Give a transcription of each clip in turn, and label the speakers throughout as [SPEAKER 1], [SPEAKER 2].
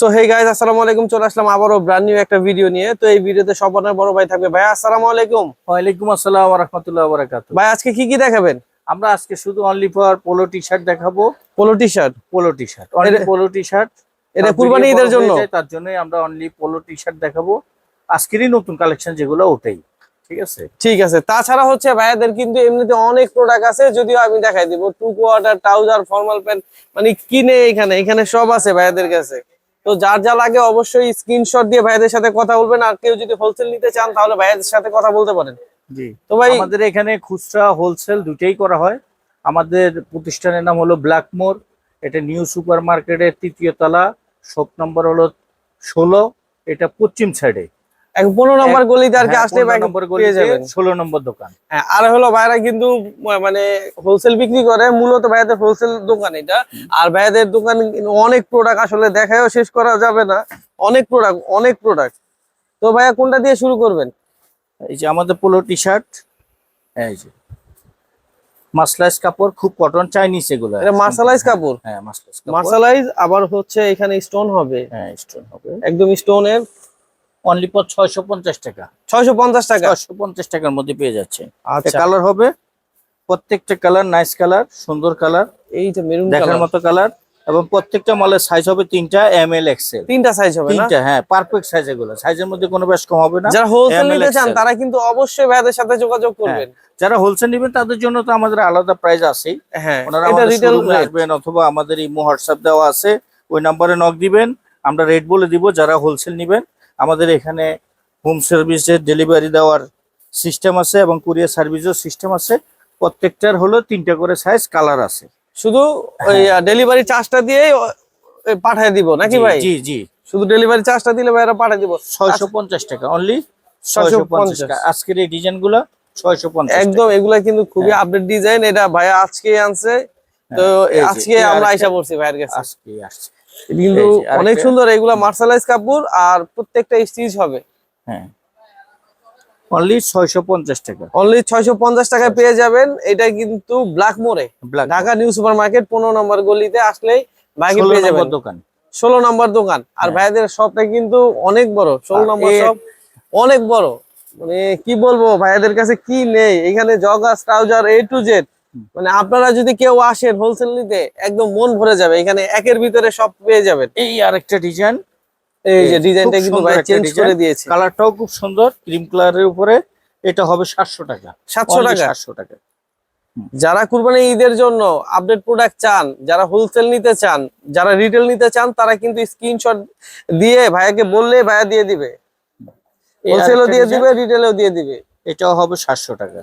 [SPEAKER 1] So hey guys আসসালামু আলাইকুম চলে আসলাম আবারও ব্র্যান্ড নিউ একটা ভিডিও নিয়ে। তো এই ভিডিওতে সবার বড় ভাই থাকবে। ভাই আসসালামু আলাইকুম।
[SPEAKER 2] ওয়ালাইকুম আসসালাম রহমতুল্লাহ বারাকাত
[SPEAKER 1] ভাই আজকে কি কি দেখাবেন?
[SPEAKER 2] আমরা আজকে শুধু only for polo T shirt দেখাবো।
[SPEAKER 1] Polo T shirt
[SPEAKER 2] polo T shirt only polo T shirt
[SPEAKER 1] এটা কুরবানি ঈদের জন্য?
[SPEAKER 2] তার জন্যই আমরা অনলি পোলো টি শার্ট দেখাবো। আজকেরই নতুন কালেকশন যেগুলো ওটাই। ঠিক আছে?
[SPEAKER 1] ঠিক আছে। তাছাড়া হচ্ছে ভাইয়াদের কিন্তু এমনিতে অনেক প্রোডাক্ট আছে যদিও আমি দেখাই দিব। Two quarter trouser formal pant মানে কিনে এখানে। এখানে সব আছে ভাইয়াদের কাছে। তো যার যা লাগে অবশ্যই স্ক্রিনশট দিয়ে ভাইদের সাথে কথা বলবেন। আর কেউ যদি হোলসেল নিতে চান তাহলে ভাইদের সাথে কথা বলতে পারেন।
[SPEAKER 2] জি।
[SPEAKER 1] তো ভাই
[SPEAKER 2] আমাদের এখানে খুচরা হোলসেল দুটেই করা হয়। আমাদের প্রতিষ্ঠানের নাম হলো ব্ল্যাকমোর এটা নিউ সুপার মার্কেটের তৃতীয় তলা শপ নম্বর হলো ষোলো এটা পশ্চিম সাইডে
[SPEAKER 1] পনেরো নম্বর গলিতে আর কি
[SPEAKER 2] হ্যাঁ,
[SPEAKER 1] আসলে
[SPEAKER 2] ষোলো নম্বর দোকান।
[SPEAKER 1] হ্যাঁ আর হলো ভাইরা কিন্তু মানে হোলসেল বিক্রি করে মূলত ভাইয়াদের হোলসেল দোকান এটা। আর ভাইয়াদের দোকান অনেক প্রোডাক্ট আসলে দেখায়ও শেষ করা যাবে না। অনেক প্রোডাক্ট অনেক প্রোডাক্ট তো ভাইয়া কোনটা দিয়ে শুরু করবেন?
[SPEAKER 2] এই যে আমাদের পোলো টি শার্ট এই যে। মাসলাইজ কাপড় খুব কটন চাইনিজ এগুলো।
[SPEAKER 1] এটা মার্শালাইজ কাপড়?
[SPEAKER 2] হ্যাঁ মাসলাইজ
[SPEAKER 1] আবার হচ্ছে এখানে স্টোন হবে।
[SPEAKER 2] হ্যাঁ স্টোন হবে।
[SPEAKER 1] একদম স্টোনের
[SPEAKER 2] অনলি ছয়শো পঞ্চাশ টাকা।
[SPEAKER 1] ছয়শো পঞ্চাশ টাকা?
[SPEAKER 2] ছয়শো পঞ্চাশ টাকার মধ্যে পেয়ে যাচ্ছে।
[SPEAKER 1] আচ্ছা।
[SPEAKER 2] কালার হবে প্রত্যেকটা কালার নাইস কালার সুন্দর কালার।
[SPEAKER 1] এইটা মেরুন
[SPEAKER 2] দেখার
[SPEAKER 1] কালার।
[SPEAKER 2] মতো কালার। এবং প্রত্যেকটা মালের সাইজ হবে তিনটা এম এল এক্সেল
[SPEAKER 1] তিনটা সাইজ হবে না?
[SPEAKER 2] তিনটা হ্যাঁ পারফেক্ট সাইজ এগুলো। সাইজের মধ্যে কোনো বেশ কম হবে না।
[SPEAKER 1] যারা হোলসেল নিতে চান তারা কিন্তু অবশ্যই ভাইয়াদের সাথে যোগাযোগ করবেন।
[SPEAKER 2] যারা হোলসেল নেবেন তাদের জন্য তো আমাদের আলাদা প্রাইস আছেই।
[SPEAKER 1] হ্যাঁ
[SPEAKER 2] ওনারা
[SPEAKER 1] এটা
[SPEAKER 2] আমাদের শোরুমে আসবেন অথবা আমাদের এই হোয়াটসঅ্যাপ দেওয়া আছে। ওই নাম্বারে নক দিবেন। আমরা রেট বলে দিব যারা হোলসেল নেবেন। আমাদের এখানে হোম সার্ভিসের ডেলিভারি দেওয়ার সিস্টেম আছে এবং কুরিয়ার সার্ভিসের সিস্টেম আছে। প্রত্যেকটার হলো তিনটা করে সাইজ কালার আছে।
[SPEAKER 1] শুধু ওই ডেলিভারি চার্জটা দিয়ে পাঠিয়ে দিব নাকি ভাই?
[SPEAKER 2] জি জি।
[SPEAKER 1] শুধু ডেলিভারি চার্জটা দিলে ভাইরা পাঠিয়ে দিব।
[SPEAKER 2] ছয়শো পঞ্চাশ টাকা অনলি ছয়শো পঞ্চাশ।
[SPEAKER 1] 650
[SPEAKER 2] টাকা। আজকের এই ডিজাইনগুলা ছয়শো পঞ্চাশ
[SPEAKER 1] একদম এগুলা কিন্তু খুবই আপডেট ডিজাইন এটা ভাইয়া আজকে আনছে। তো
[SPEAKER 2] হ্যাঁ,
[SPEAKER 1] আজকে আমরা আইসা পড়ছি ভাইয়ের কাছে।
[SPEAKER 2] আজকে আসছে।
[SPEAKER 1] কিন্তু অনেক সুন্দর এগুলা মার্শালাইজ কাপড় আর প্রত্যেকটা স্টিচ হবে।
[SPEAKER 2] হ্যাঁ। অনলি টাকা।
[SPEAKER 1] অনলি টাকায় পেয়ে যাবেন। এটা কিন্তু ব্ল্যাক মোড়ে ঢাকা নিউ নম্বর গলিতে আসলেই পেয়ে যাবেন।
[SPEAKER 2] দোকান।
[SPEAKER 1] ষোলো নম্বর দোকান। আর
[SPEAKER 2] হ্যাঁ।
[SPEAKER 1] ভাইদের শপটা কিন্তু অনেক বড় ষোলো
[SPEAKER 2] আর
[SPEAKER 1] নম্বর শপ অনেক বড়। মানে কি বলব ভাইয়াদের কাছে কি নেই? এখানে joggers trouser A to Z মানে আপনারা যদি কেউ আসেন হোলসেল নিতে একদম মন ভরে যাবে। এখানে একের ভিতরে সব পেয়ে যাবেন।
[SPEAKER 2] এই আরেকটা ডিজাইন
[SPEAKER 1] এই যে ডিজাইনটা কিন্তু ভাই চেঞ্জ করে দিয়েছে।
[SPEAKER 2] কালারটাও খুব সুন্দর। ক্রিম কালারের উপরে এটা হবে সাতশো টাকা।
[SPEAKER 1] সাতশো টাকা।
[SPEAKER 2] সাতশো টাকা।
[SPEAKER 1] যারা কুরবানি ঈদের জন্য আপডেট প্রোডাক্ট চান যারা হোলসেল নিতে চান যারা রিটেল নিতে চান তারা কিন্তু স্ক্রিনশট দিয়ে ভাইয়াকে বললে ভাইয়া দিয়ে দিবে। হোলসেলও দিয়ে দিবে রিটেলও দিয়ে দিবে।
[SPEAKER 2] এটাও হবে সাতশো টাকা।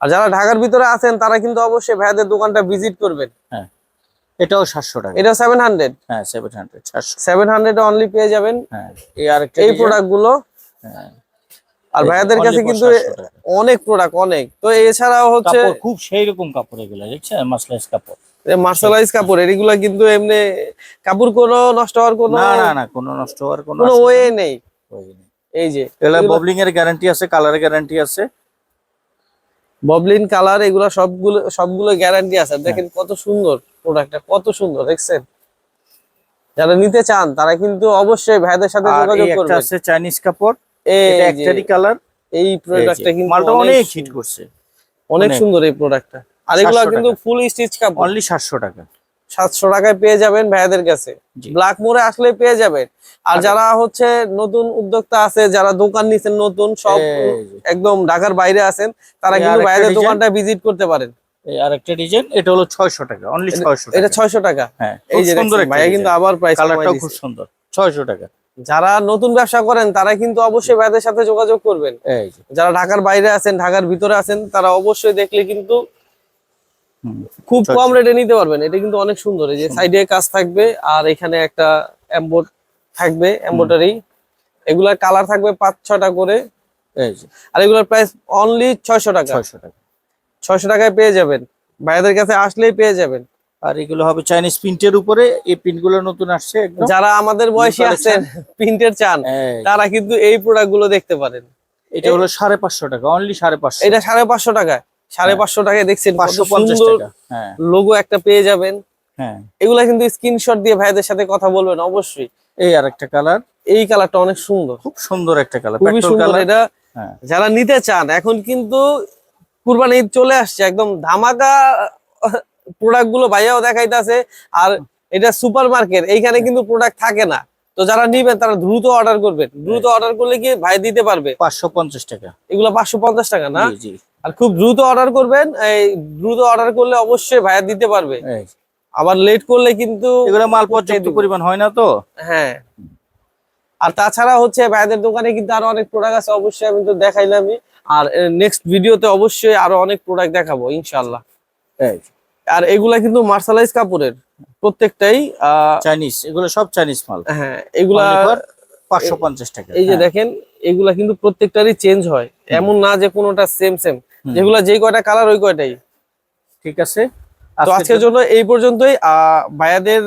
[SPEAKER 1] আর যারা ঢাকার ভিতরে আছেন তারা কিন্তু অবশ্যই ভাইয়াদের দোকানটা ভিজিট করবেন।
[SPEAKER 2] হ্যাঁ এটাও সাতশো টাকা।
[SPEAKER 1] এটা সেভেন হান্ড্রেড
[SPEAKER 2] হ্যাঁ সেভেন হান্ড্রেড সাতশো।
[SPEAKER 1] সেভেন হান্ড্রেড অনলি পেয়ে যাবেন।
[SPEAKER 2] হ্যাঁ এই
[SPEAKER 1] প্রোডাক্টগুলো
[SPEAKER 2] হ্যাঁ,
[SPEAKER 1] আর ভাইয়াদের কাছে কিন্তু অনেক প্রোডাক্ট অনেক। তো এছাড়াও হচ্ছে
[SPEAKER 2] খুব সেই রকম কাপড় এগুলো দেখছেন? মাসলাইজ কাপড়।
[SPEAKER 1] মার্শালাইজ কাপড় এগুলা কিন্তু এমনি কাপড় কোনো নষ্ট হওয়ার কোনো
[SPEAKER 2] না না না কোনো নষ্ট হওয়ার কোনো
[SPEAKER 1] ওয়ে নেই। এই যে
[SPEAKER 2] ববলিং এর গ্যারান্টি আছে কালারের গ্যারান্টি আছে।
[SPEAKER 1] ববলিন কালার এগুলো সবগুলো সবগুলো গ্যারান্টি আছে। দেখেন কত সুন্দর প্রোডাক্টটা কত সুন্দর দেখছেন? যারা নিতে চান তারা কিন্তু অবশ্যই ভাইদের সাথে যোগাযোগ
[SPEAKER 2] করবে
[SPEAKER 1] এটা
[SPEAKER 2] আছে চাইনিজ কাপড় এটা একটারই কালার
[SPEAKER 1] এই প্রোডাক্টটা কিন্তু
[SPEAKER 2] মালটা
[SPEAKER 1] অনেক
[SPEAKER 2] হিট করছে।
[SPEAKER 1] অনেক। সুন্দর এই প্রোডাক্টটা আর এগুলো কিন্তু ফুল স্টিচ কাপড়।
[SPEAKER 2] অনলি সাতশো টাকা।
[SPEAKER 1] সাতশো টাকায় পেয়ে যাবেন ভাইয়াদের কাছে। ব্ল্যাক মোড়ে আসলে পেয়ে যাবেন। আর যারা হচ্ছে নতুন উদ্যোক্তা আছে যারা দোকান নিচ্ছেন নতুন সব একদম ঢাকার বাইরে আছেন তারা কিন্তু ভাইয়াদের দোকানটা ভিজিট করতে পারেন।
[SPEAKER 2] ডিজাইন এটা হলো ছয়শো টাকা অনলি ছয়শো
[SPEAKER 1] এটা
[SPEAKER 2] টাকা।
[SPEAKER 1] ছয়শো টাকা।
[SPEAKER 2] হ্যাঁ
[SPEAKER 1] এই যে ভাইয়া কিন্তু আবার প্রাইস
[SPEAKER 2] কালারটাও খুব সুন্দর ছয়শো টাকা।
[SPEAKER 1] যারা নতুন ব্যবসা করেন তারা কিন্তু অবশ্যই ভাইদের সাথে যোগাযোগ করবেন। যারা ঢাকার বাইরে আছেন ঢাকার ভিতরে আছেন তারা অবশ্যই দেখলে কিন্তু। খুব কম রেটে নিতে পারবেন। এটা কিন্তু অনেক সুন্দর। এই যে সাইডে কাজ থাকবে আর এখানে একটা এম্বোড থাকবে এম্বোটারি এগুলার কালার থাকবে পাঁচ ছটা করে। আর এগুলোর প্রাইস অনলি ছয়শো টাকা।
[SPEAKER 2] ছয়শো টাকা।
[SPEAKER 1] ছয়শো টাকায় পেয়ে যাবেন। ভাইয়াদের কাছে আসলেই পেয়ে যাবেন।
[SPEAKER 2] আর এগুলো হবে চাইনিজ প্রিন্টের উপরে। এই প্রিন্টগুলো নতুন আসছে
[SPEAKER 1] যারা আমাদের বয়সী। আছেন প্রিন্টের চান তারা কিন্তু এই প্রোডাক্টগুলো দেখতে পারেন।
[SPEAKER 2] এটা হলো সাড়ে পাঁচশো টাকা। অনলি সাড়ে পাঁচশো।
[SPEAKER 1] এটা সাড়ে পাঁচশো টাকায়। সাড়ে পাঁচশো টাকায় দেখছেন
[SPEAKER 2] পাঁচশো পঞ্চাশ টাকা হ্যাঁ।
[SPEAKER 1] লোগো একটা পেয়ে যাবেন।
[SPEAKER 2] হ্যাঁ।
[SPEAKER 1] এগুলা কিন্তু স্ক্রিনশট দিয়ে ভাইদের সাথে কথা বলবেন অবশ্যই।
[SPEAKER 2] এই আর একটা কালার
[SPEAKER 1] এই কালারটা অনেক সুন্দর।
[SPEAKER 2] খুব সুন্দর একটা কালার
[SPEAKER 1] খুবই সুন্দর এটা
[SPEAKER 2] হ্যাঁ।
[SPEAKER 1] যারা নিতে চান এখন কিন্তু কুরবানি ঈদ চলে আসছে একদম ধামাকা প্রোডাক্টগুলো ভাইয়াও দেখাইতেছে। আর এটা সুপার মার্কেট এইখানে কিন্তু প্রোডাক্ট থাকে না। তো যারা নিবেন তারা দ্রুত অর্ডার করবেন। দ্রুত অর্ডার করলে কি ভাই দিতে পারবে?
[SPEAKER 2] পাঁচশো পঞ্চাশ টাকা।
[SPEAKER 1] এগুলো পাঁচশো পঞ্চাশ টাকা না?
[SPEAKER 2] জি।
[SPEAKER 1] আর খুব দ্রুত অর্ডার করবেন। এই দ্রুত অর্ডার করলে অবশ্যই ভাইয়া দিতে পারবে। আবার লেট করলে কিন্তু
[SPEAKER 2] এগুলো মাল পর্যাপ্ত পরিমাণ হয় না তো?
[SPEAKER 1] হ্যাঁ। আর তাছাড়া হচ্ছে ভাইদের দোকানে কিন্তু আরও অনেক প্রোডাক্ট আছে অবশ্যই আমি তো দেখাইলামই। আর নেক্সট ভিডিওতে অবশ্যই আরও অনেক প্রোডাক্ট দেখাবো ইনশাল্লাহ আর এগুলা কিন্তু মার্শালাইজ কাপড়ের প্রত্যেকটাই
[SPEAKER 2] চাইনিজ এগুলো সব চাইনিজ মাল।
[SPEAKER 1] হ্যাঁ এগুলা
[SPEAKER 2] পাঁচশো পঞ্চাশ টাকা।
[SPEAKER 1] এই যে
[SPEAKER 2] হ্যাঁ,
[SPEAKER 1] দেখেন এগুলা কিন্তু প্রত্যেকটারই চেঞ্জ হয়। এমন না যে কোনোটা সেম সেম। যেগুলা যেই কয়টা কালার ওই কয়টাই।
[SPEAKER 2] ঠিক আছে।
[SPEAKER 1] তো আজকের জন্য এই পর্যন্তই। ভাইয়াদের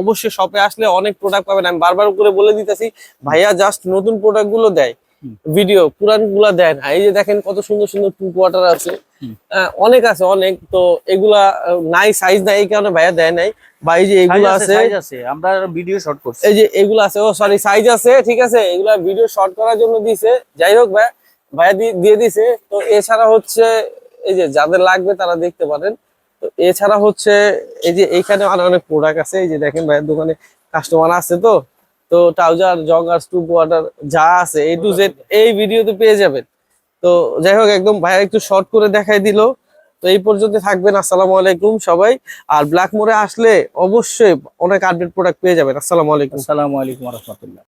[SPEAKER 1] অবশ্যই শপে আসলে অনেক প্রোডাক্ট পাবেন। আমি বারবার করে বলে দিতেছি ভাইয়া জাস্ট নতুন প্রোডাক্টগুলো দেয়। ভিডিও পুরানগুলা দেয় না। এই যে দেখেন কত সুন্দর সুন্দর টু কোয়ার্টার আছে। অনেক আছে অনেক। তো এগুলা নাই সাইজ নাই এই কারণে ভাইয়া দেয় নাই। বা এই যে এগুলো আছে
[SPEAKER 2] আমরা ভিডিও শর্ট করছি।
[SPEAKER 1] এই যে এগুলো আছে ও সরি সাইজ আছে ঠিক আছে। এগুলা ভিডিও শর্ট করার জন্য দিছে। যাই হোক ভাই ভাইয়া দিয়ে দিছে। তো এছাড়া হচ্ছে এই যে যাদের লাগবে তারা দেখতে পারেন। তো এছাড়া হচ্ছে এই যে এইখানে আরও অনেক প্রোডাক্ট আছে। এই যে দেখেন ভাইয়ের দোকানে কাস্টমার আছে তো। তো ট্রাউজার জগার টু কোয়ার্টার যা আছে এ টু জেড এই ভিডিওতে পেয়ে যাবেন। তো যাই হোক, একদম ভাইয়া একটু শর্ট করে দেখাই দিল। তো এই পর্যন্ত থাকবেন। আসসালামু আলাইকুম সবাই। আর ব্ল্যাক মোড়ে আসলে অবশ্যই অনেক আপডেট প্রোডাক্ট পেয়ে যাবেন। আসসালামু আলাইকুম।
[SPEAKER 2] আসসালামু আলাইকুম রহমতুল্লাহ।